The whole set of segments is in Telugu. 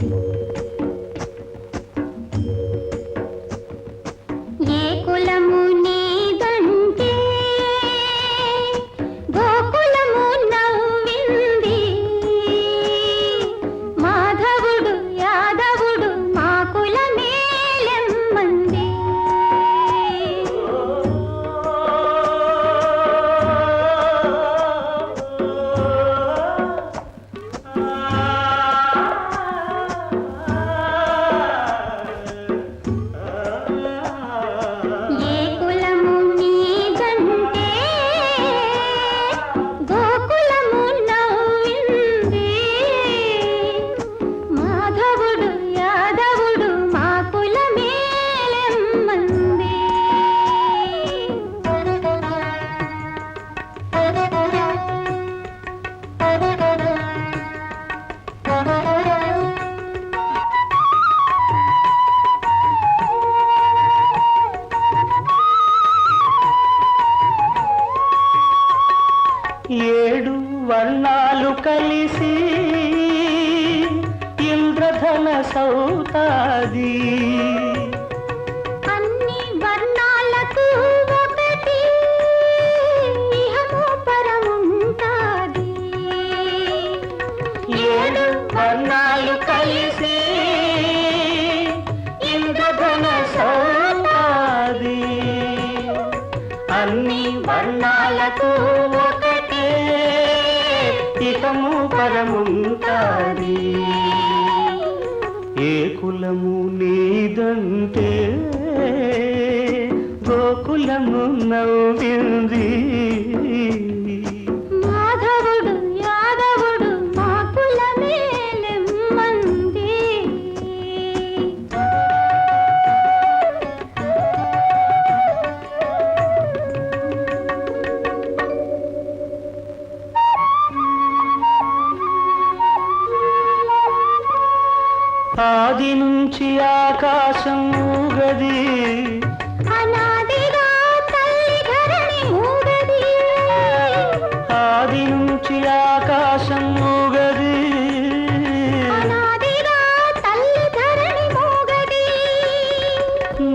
ఏ ఏడు వర్ణాలు కలిసి ఇంద్రధన సౌతాది. అన్ని వర్ణాలకు ఒకటి ఏడు వర్ణాలు ఇకము పరముంటాది. ఏ కులము నీదంటే గోకులము నవ్వింది. ఆది నుంచి ఆకాశం ఊగది ఆది నుంచి ఆకాశం ఊగది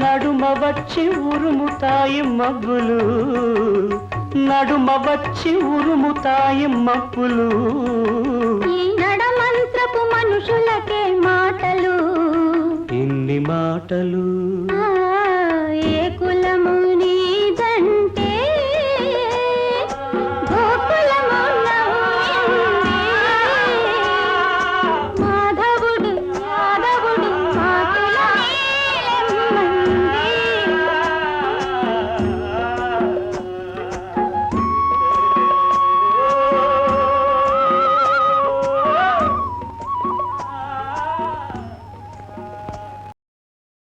నడుమ వచ్చి ఉరుముతాయి మబ్బులు. నడుమ వచ్చి ఉరుముతాయి మబ్బులు. పురుషులకే మాటలు. ఇన్ని మాటలు